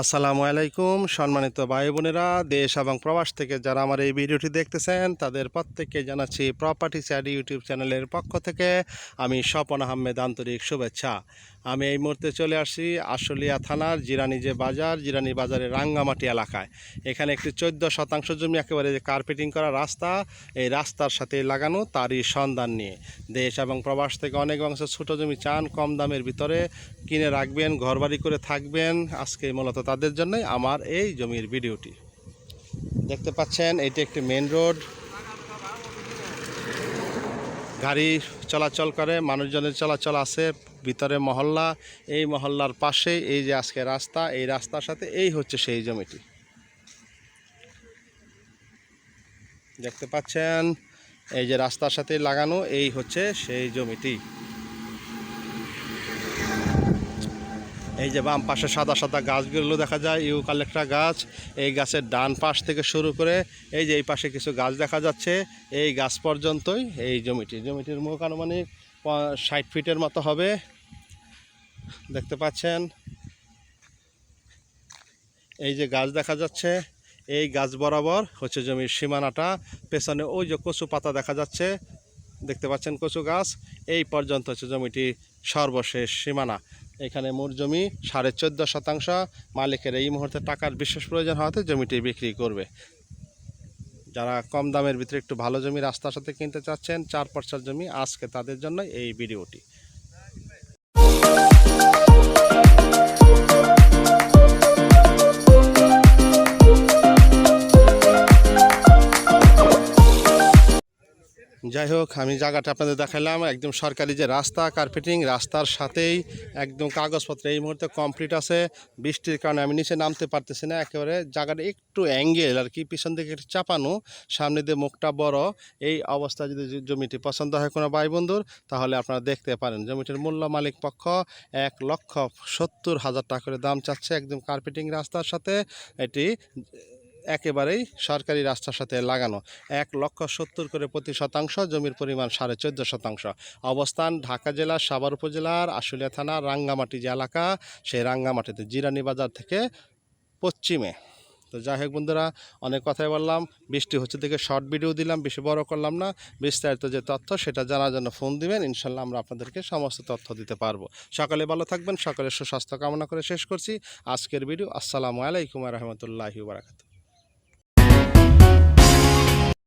আসসালামু আলাইকুম, সম্মানিত ভাই বোনেরা, দেশ এবং প্রবাস থেকে যারা আমার এই ভিডিওটি দেখতেছেন, তাদের প্রত্যেককে জানাচ্ছি প্রপার্টি স্যাড ইউটিউব চ্যানেলের পক্ষ থেকে আমি স্বপন আহমেদ আন্তরিক শুভেচ্ছা। আমি এই মুহূর্তে চলে আসি আশুলিয়া থানার জিরানি যে বাজার, জিরানি বাজারের রাঙ্গামাটি এলাকায়। এখানে একটি চোদ্দ শতাংশ জমি একেবারে যে কার্পেটিং করা রাস্তা, এই রাস্তার সাথে লাগানো তারই সন্ধান নিয়ে। দেশ এবং প্রবাস থেকে অনেক অংশ ছোটো জমি চান, কম দামের ভিতরে কিনে রাখবেন, ঘরবাড়ি করে থাকবেন। আজকে মূলত তাদের জন্যই আমার এই জমির ভিডিওটি। দেখতে পাচ্ছেন, এটি একটি মেন রোড গাড়ি চলাচল করে, মানুষজনের চলাচল আছে, ভিতরে মহল্লা। এই মহল্লার পাশে এই যে আজকে রাস্তা, এই রাস্তার সাথে এই হচ্ছে সেই জমিটি। দেখতে পাচ্ছেন, এই যে রাস্তার সাথে লাগানো, এই হচ্ছে সেই জমিটি। এই যে বাম পাশে সাদা সাদা গাছগুলো দেখা যায় ইউকালেক্টা গাছ, এই গাছের ডান পাশ থেকে শুরু করে এই যে এই পাশে কিছু গাছ দেখা যাচ্ছে, এই গাছ পর্যন্তই এই জমিটি। জমিটির মুখ আনুমানিক ষাট ফিটের মতো হবে। দেখতে পাচ্ছেন? এই যে গাছ দেখা যাচ্ছে, এই গাছ বরাবর হচ্ছে জমির সীমানাটা, পেছনে ওই যে কচু পাতা দেখা যাচ্ছে, দেখতে পাচ্ছেন কচু গাছ, এই পর্যন্ত হচ্ছে জমিটি সর্বশেষ সীমানা। এখানে মোট জমি সাড়ে চোদ্দ শতাংশ। মালিকের এই মুহূর্তে টাকার বিশেষ প্রয়োজন হওয়াতে জমিটি বিক্রি করবে। যারা কম দামের ভিতরে একটু ভালো জমি রাস্তার সাথে কিনতে চাচ্ছেন, চার পাঁচটার জমি আজকে তাদের জন্য এই ভিডিওটি। যাই হোক, আমি জায়গাটা আপনাদের দেখালাম একদম সরকারি যে রাস্তা কার্পেটিং রাস্তার সাথেই একদম কাগজপত্র। এই মুহূর্তে কমপ্লিট আছে। বৃষ্টির কারণে আমি নিচে নামতে পারতেছি না। একেবারে জায়গাটা একটু অ্যাঙ্গেল আর কি, পিছন দিকে চাপানো, সামনে দিয়ে মুখটা বড়। এই অবস্থায় যদি জমিটি পছন্দ হয় কোনো ভাই বন্ধুর তাহলে আপনারা দেখতে পারেন। জমিটির মূল্য মালিক পক্ষ এক লক্ষ সত্তর হাজার টাকা করে দাম চাচ্ছে। একদম কার্পেটিং রাস্তার সাথে এটি একেবারেই সরকারি রাস্তার সাথে লাগানো। এক লক্ষ সত্তর করে প্রতি শতাংশ জমির পরিমাণ সাড়ে চোদ্দ শতাংশ। অবস্থান ঢাকা জেলার সাভার উপজেলার আশুলিয়া থানার রাঙ্গামাটি যে এলাকা, সেই রাঙ্গামাটিতে জিরানি বাজার থেকে পশ্চিমে। তো যাই হোক বন্ধুরা, অনেক কথাই বললাম, বৃষ্টি হচ্ছে দেখে শর্ট ভিডিও দিলাম, বেশি বড় করলাম না। বিস্তারিত যে তথ্য সেটা জানার জন্য ফোন দিবেন, ইনশাল্লাহ আমরা আপনাদেরকে সমস্ত তথ্য দিতে পারব। সকালে ভালো থাকবেন সকালে সুস্বাস্থ্য কামনা করে শেষ করছি। আজকের ভিডিও, আসসালামু আলাইকুম রহমতুল্লাহি বারাকাতু